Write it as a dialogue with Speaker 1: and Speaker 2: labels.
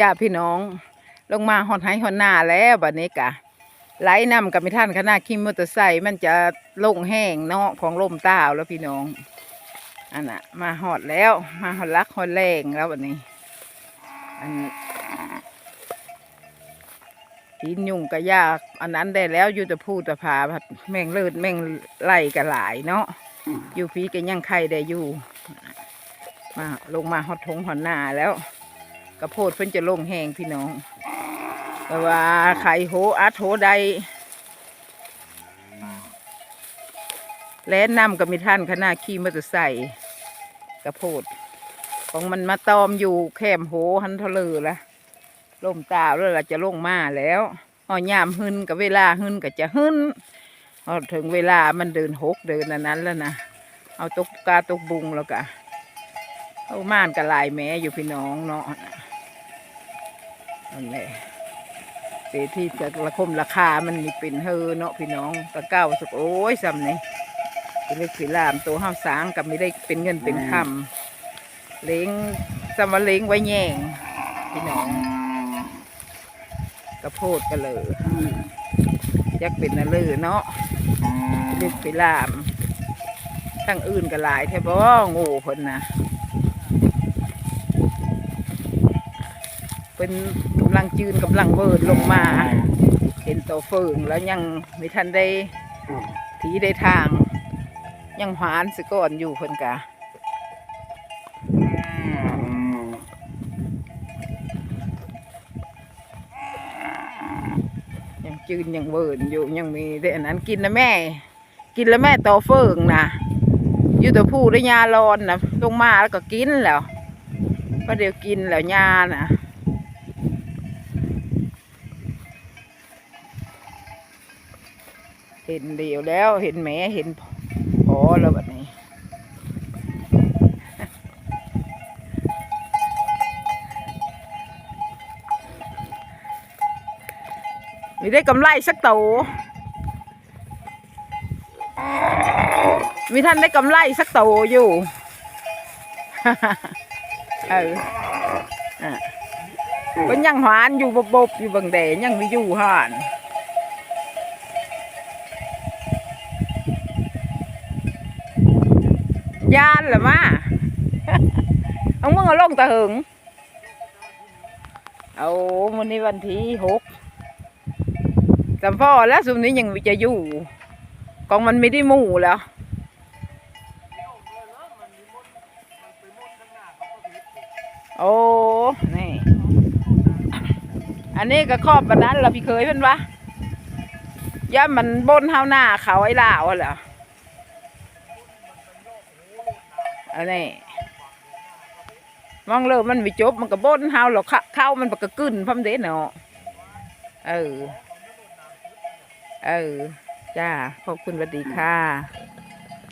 Speaker 1: จ้าพี่น้อง ลงมาหอนไห้หอนหน้าแล้วบัดนี้กะไหลนำกับไม่ท่านขนาดขี่มอเตอร์ไซค์มันจะลงแห้งเนาะของลมต้าวแล้วพี่น้องอันน่ะ มาหอดแล้ว มาหอดลักหอดแรงแล้วบัดนี้ อันหินยุ่งก็ยากอันนั้นได้แล้วอยู่แต่พูดแต่ผาผัดแม่งเลิศแม่งไล่กันหลายเนาะอยู่พีกันยังใครได้อยู่มาลงมาหอดทงหอดหน้าแล้ว กระโพดเพิ่นจะลงแหงพี่น้องแต่ว่าไข่โหอัดโหใดแล่นนำกับมีท่านขนาดขี่มอเตอร์ไซค์กระโพด ของมันมาตอมอยู่แคมโหหันเทะเลละลมตาแล้วละจะลงมาแล้วพอยามหึนกับเวลาหึนก็จะหึนพอถึงเวลามันเดินหกเดินอันนั้นแล้วนะเอาตกกาตกบุงแล้วกะเอาม่านกับลายแม้อยู่พี่น้องเนาะ นั่นแหละเศรษฐีจะระคมราคามันมีเป็นเฮอเนาะพี่น้องตะเก้าสุกโอ้ยซ้ำนี่เป็นเล็กสีลามตัวห้าวสางกับไม่ได้เป็นเงินเป็นคำเล้งสมาเล้งไว้แย่งพี่น้องกระโพดกันเลยยักเป็นนาลือเนาะเล็กไปลามทั้งอื่นก็หลายแท่บ่โง่เพิ่นนะ เป็นกำลังจืนกำลังเบิดลงมา เห็นตัวเฟิงแล้วยังไม่ทันได้ถีได้ทาง ยังหวานสก่อนอยู่เพิ่นกะยังจืนยังเวิร์นอยู่ยังมีแต่อันนั้นกินนะแม่ กินแล้วแม่ต่อเฟิงนะอยู่แต่ผู้ได้ยาร้อนนะลงมาแล้วก็กินแล้วก็เดี๋ยวกินแล้วยานะ เห็นเดียวแล้วเห็นแม่เห็นพอแล้วแบบนี้มีได้กำไรสักโตมีท่านได้กำไรสักโตอยู่เอออะก็ยังหวานอยู่บบอยู่บางแดยังมีอยู่ห่าน ยานหรือมาเอามึงเอาลงตะหึงเอาวันนี้วันที่หกจำพ่อแล้วสุมนี้ยังจะอยู่กองมันไม่ได้หมู่แล้วโอ้นี่อันนี้ก็ครอบบันนั้นเราพี่เคยเป็นวะย่ามันบนเฮาหน้าเขาไอ้ลาวเหรอ อันนี้มองเลยมันไม่จบมันก็บนเฮาหรอกเข้ามันก็กึ้นพอมเดเนาะเออ เออ จ้า ขอบคุณสวัสดีค่ะ